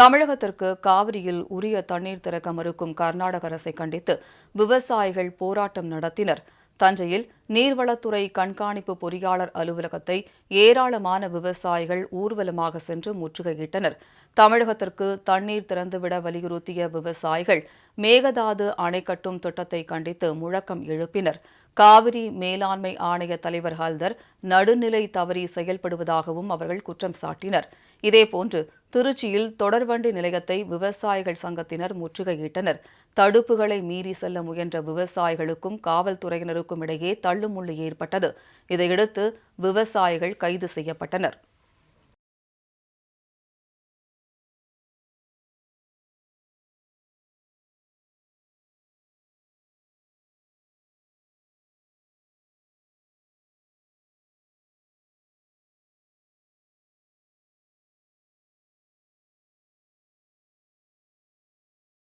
தமிழகத்திற்கு காவிரியில் உரிய தண்ணீர் திறக்க மறுக்கும் கர்நாடக அரசை கண்டித்து விவசாயிகள் போராட்டம் நடத்தினர். தஞ்சையில் நீர்வளத்துறை கண்காணிப்பு பொறியாளர் அலுவலகத்தை ஏராளமான விவசாயிகள் ஊர்வலமாக சென்று முற்றுகையிட்டனர். தமிழகத்திற்கு தண்ணீர் திறந்துவிட வலியுறுத்திய விவசாயிகள் மேகதாது அணை கட்டும் திட்டத்தை கண்டித்து முழக்கம் எழுப்பினர். காவிரி மேலாண்மை ஆணைய தலைவர் ஹல்தர் நடுநிலை தவறி செயல்படுவதாகவும் அவர்கள் குற்றம் சாட்டினர். இதேபோன்று திருச்சியில் தொடர்வண்டி நிலையத்தை விவசாயிகள் சங்கத்தினர் முற்றுகையிட்டனர். தடுப்புகளை மீறி செல்ல முயன்ற விவசாயிகளுக்கும் காவல்துறையினருக்கும் இடையே தள்ளுமுள்ளு ஏற்பட்டது. இதையடுத்து விவசாயிகள் கைது செய்யப்பட்டனர்.